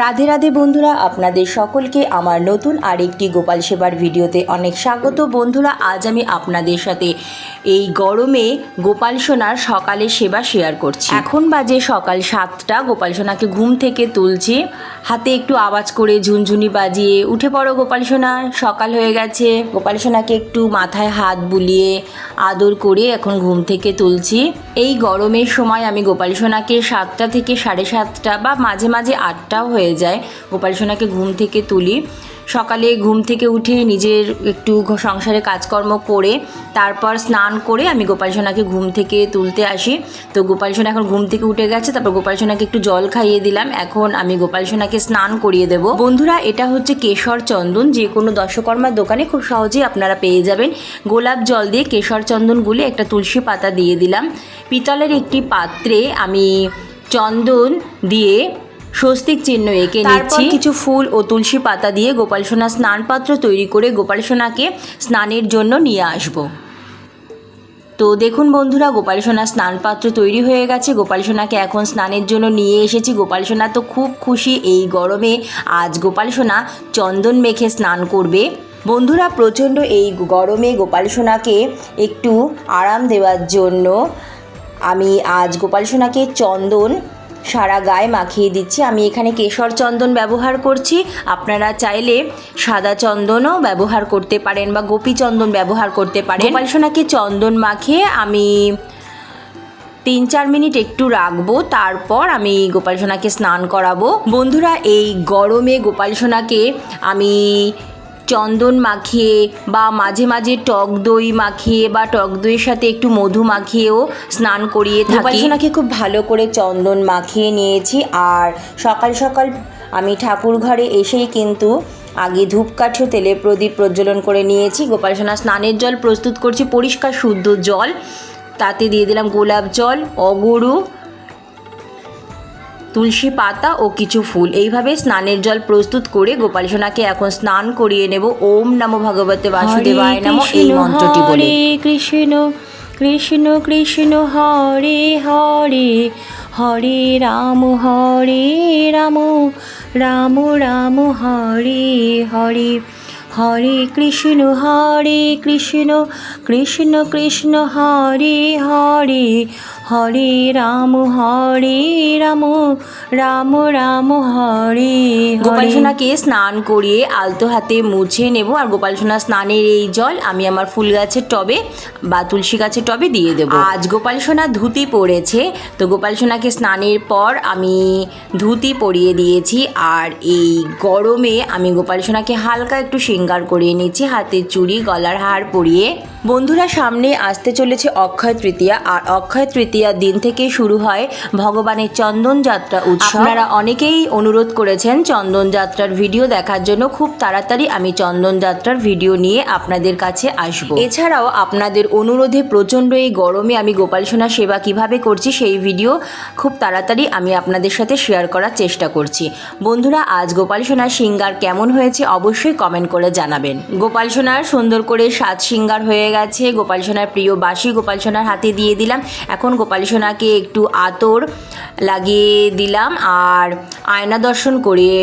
রাধে রাধে বন্ধুরা, আপনাদের সকলকে আমার নতুন আরেকটি গোপাল সেবার ভিডিওতে অনেক স্বাগত। বন্ধুরা, আজ আমি আপনাদের সাথে এই গরমে গোপাল সোনার সকালে সেবা শেয়ার করছি। এখন বাজে সকাল সাতটা, গোপাল সোনাকে ঘুম থেকে তুলছি। হাতে একটু আওয়াজ করে ঝুনঝুনি বাজিয়ে, উঠে পড়ো গোপাল সোনা, সকাল হয়ে গেছে। গোপাল সোনাকে একটু মাথায় হাত বুলিয়ে আদর করে এখন ঘুম থেকে তুলছি। এই গরমের সময় আমি গোপাল সোনাকে সাতটা থেকে সাড়ে সাতটা বা মাঝে মাঝে আটটাও হয়ে যায়। গোপাল সোনাকে ঘুম থেকে তুলি। সকালে ঘুম থেকে উঠে নিজের একটু সংসারে কাজকর্ম করে তারপর স্নান করে আমি গোপাল সোনাকে ঘুম থেকে তুলতে আসি। তো গোপাল সোনা এখন ঘুম থেকে উঠে গেছে, তারপর গোপাল সোনাকে একটু জল খাইয়ে দিলাম। এখন আমি গোপাল সোনাকে স্নান করিয়ে দেব। বন্ধুরা, এটা হচ্ছে কেশর চন্দন। যে কোনো দশকর্মার দোকানে খুব সহজেই আপনারা পেয়ে যাবেন। গোলাপ জল দিয়ে কেশর চন্দন গুলে একটা তুলসী পাতা দিয়ে দিলাম। পিতলের একটি পাত্রে আমি চন্দন দিয়ে স্বস্তিক চিহ্ন এঁকে নিচ্ছি। কিছু ফুল ও তুলসী পাতা দিয়ে গোপাল সোনা স্নানপাত্র তৈরি করে গোপাল সোনাকে স্নানের জন্য নিয়ে আসব। তো দেখুন বন্ধুরা গোপাল সোনা স্নানপাত্র তৈরি হয়ে গেছে। গোপাল সোনাকে এখন স্নানের জন্য নিয়ে এসেছি। গোপাল সোনা তো খুব খুশি এই গরমে। আজ গোপাল সোনা চন্দন মেখে স্নান করবে। বন্ধুরা প্রচণ্ড এই গরমে গোপাল সোনাকে একটু আরাম দেওয়ার জন্য আমি আজ গোপাল সোনাকে চন্দন সারা গায়ে মাখিয়ে দিচ্ছি। আমি এখানে কেশর চন্দন ব্যবহার করছি। আপনারা চাইলে সাদা চন্দনও ব্যবহার করতে পারেন বা গোপী চন্দন ব্যবহার করতে পারেন। গোপাল সোনাকে চন্দন মাখিয়ে আমি তিন চার মিনিট একটু রাখব, তারপর আমি গোপাল সোনাকে স্নান করাবো। বন্ধুরা, এই গরমে গোপাল সোনাকে আমি চন্দন মাখিয়ে বা মাঝে মাঝে টক দই মাখিয়ে বা টক দইয়ের সাথে একটু মধু মাখিয়েও স্নান করিয়ে থাকি। সোনাকে খুব ভালো করে চন্দন মাখিয়ে নিয়েছি আর সকাল সকাল আমি ঠাকুর ঘরে এসেই কিন্তু আগে ধূপকাঠি ও তেলে প্রদীপ প্রজ্বলন করে নিয়েছি। গোপাল সোনা স্নানের জল প্রস্তুত করছি পরিষ্কার শুদ্ধ জল। তাতে দিয়ে দিলাম গোলাপ জল অগুরু তুলসী পাতা ও কিছু ফুল। এইভাবে স্নানের জল প্রস্তুত করে গোপাল সোনাকে এখন স্নান করিয়ে নেব। ওম নমো ভগবতে বাসুদেবায় নম। এই মন্ত্রটি বলে কৃষ্ণ কৃষ্ণ কৃষ্ণ হরে হরে হরে রাম হরে রাম রাম রাম হরে হরে হরে কৃষ্ণ হরে কৃষ্ণ কৃষ্ণ কৃষ্ণ হরে হরে হরে রাম হরে রাম রাম রাম, হরে গোপাল সোনাকে স্নান করিয়ে আলতো হাতে মুছে নেব আর গোপাল সোনা স্নানের এই জল আমি আমার ফুল গাছের টবে বা তুলসী গাছের টবে দিয়ে দেবো। আজ গোপাল সোনা ধুতি পরেছে, তো গোপাল সোনাকে স্নানের পর আমি ধুতি পরিয়ে দিয়েছি আর এই গরমে আমি গোপাল সোনাকে হালকা একটু শৃঙ্গার করিয়ে নিয়েছি হাতের চুড়ি, গলার হার পরিয়ে বন্ধুরা সামনে আসতে চলেছে অক্ষয় তৃতীয়া আর অক্ষয় তৃতীয়ার দিন থেকে শুরু হয় ভগবানের চন্দন যাত্রা উৎসব। আপনারা অনেকেই অনুরোধ করেছেন চন্দন যাত্রার ভিডিও দেখার জন্য। খুব তাড়াতাড়ি আমি চন্দন যাত্রার ভিডিও নিয়ে আপনাদের কাছে আসব। এছাড়াও আপনাদের অনুরোধে প্রচণ্ড এই গরমে আমি গোপাল সোনা সেবা কীভাবে করছি সেই ভিডিও খুব তাড়াতাড়ি আমি আপনাদের সাথে শেয়ার করার চেষ্টা করছি। বন্ধুরা আজ গোপাল সোনার সিঙ্গার কেমন হয়েছে অবশ্যই কমেন্ট করে জানাবেন। গোপাল সোনার সুন্দর করে সাত সিঙ্গার হয়ে গেছে। গোপাল সোনার প্রিয় বাসি গোপাল সোনার হাতে দিয়ে দিলাম। এখন গোপাল সোনাকে একটু আতর লাগিয়ে দিলাম আর আয়না দর্শন করিয়ে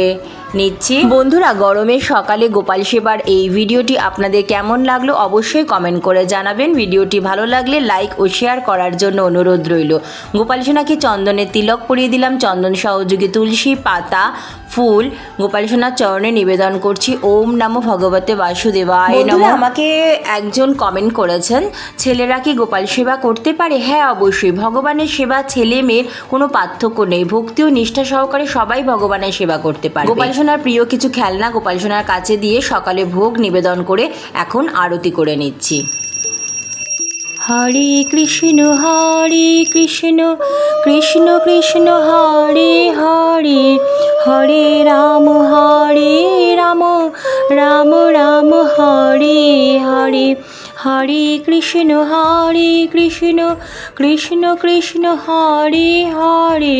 নিচ্ছি। বন্ধুরা গরমের সকালে গোপাল সেবার এই ভিডিওটি আপনাদের কেমন লাগল অবশ্যই কমেন্ট করে জানাবেন। ভিডিওটি ভালো লাগলে লাইক ও শেয়ার করার জন্য অনুরোধ রইল। গোপাল সোনাকে চন্দনের তিলক পরিয়ে দিলাম। চন্দন সহযোগী তুলসী পাতা ফুল গোপাল সোনার চরণে নিবেদন করছি। ওম নমো ভগবতে বাসুদেবায় নমঃ। আমাকে একজন কমেন্ট করেছেন ছেলেরা কি গোপাল সেবা করতে পারে? হ্যাঁ অবশ্যই। ভগবানের সেবা ছেলে মেয়ের কোনো পার্থক্য নেই। ভক্তি ও নিষ্ঠা সহকারে সবাই ভগবানের সেবা করতে পারে গোপাল সোনার প্রিয় কিছু খেলনা গোপাল সোনার কাছে দিয়ে সকালে ভোগ নিবেদন করে এখন আরতি করে নিচ্ছি। হরে কৃষ্ণ হরে কৃষ্ণ কৃষ্ণ কৃষ্ণ, হরে হরে হরে রাম হরে রাম রাম রাম, হরে হরে হরে কৃষ্ণ হরে কৃষ্ণ কৃষ্ণ কৃষ্ণ, হরে হরে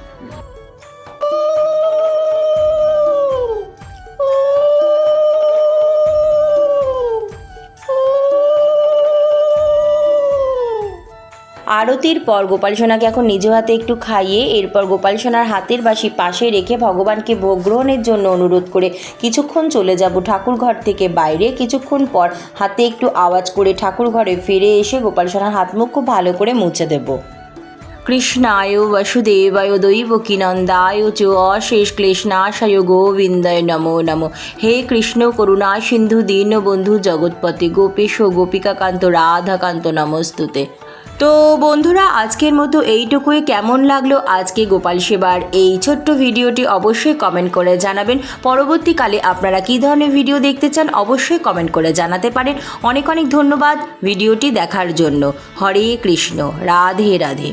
আরতির পর গোপাল সোনাকে এখন নিজ হাতে একটু খাইয়ে এরপর গোপাল সোনার হাতের বাসি পাশে রেখে ভগবানকে ভোগ গ্রহণের জন্য অনুরোধ করে কিছুক্ষণ চলে যাব ঠাকুর ঘর থেকে বাইরে। কিছুক্ষণ পর হাতে একটু আওয়াজ করে ঠাকুর ঘরে ফিরে এসে গোপাল সোনার হাত মুখ খুব ভালো করে মুছে দেবো। কৃষ্ণায় বসুদেবায় দৈবকীনন্দায় চ অশেষ ক্লেশনাশায় গোবিন্দায় নমো নমো। হে কৃষ্ণ করুণা সিন্ধু দীনবন্ধু জগৎপতি গোপেশ গোপিকাকান্ত রাধাকান্ত নমস্তুতে। তো বন্ধুরা, আজকের মতো এইটুকুই। কেমন লাগল আজকে গোপাল সেবার এই ছোট্ট ভিডিওটি অবশ্যই কমেন্ট করে জানাবেন। পরবর্তীকালে আপনারা কী ধরনের ভিডিও দেখতে চান অবশ্যই কমেন্ট করে জানাতে পারেন। অনেক অনেক ধন্যবাদ ভিডিওটি দেখার জন্য। হরে কৃষ্ণ, রাধে রাধে।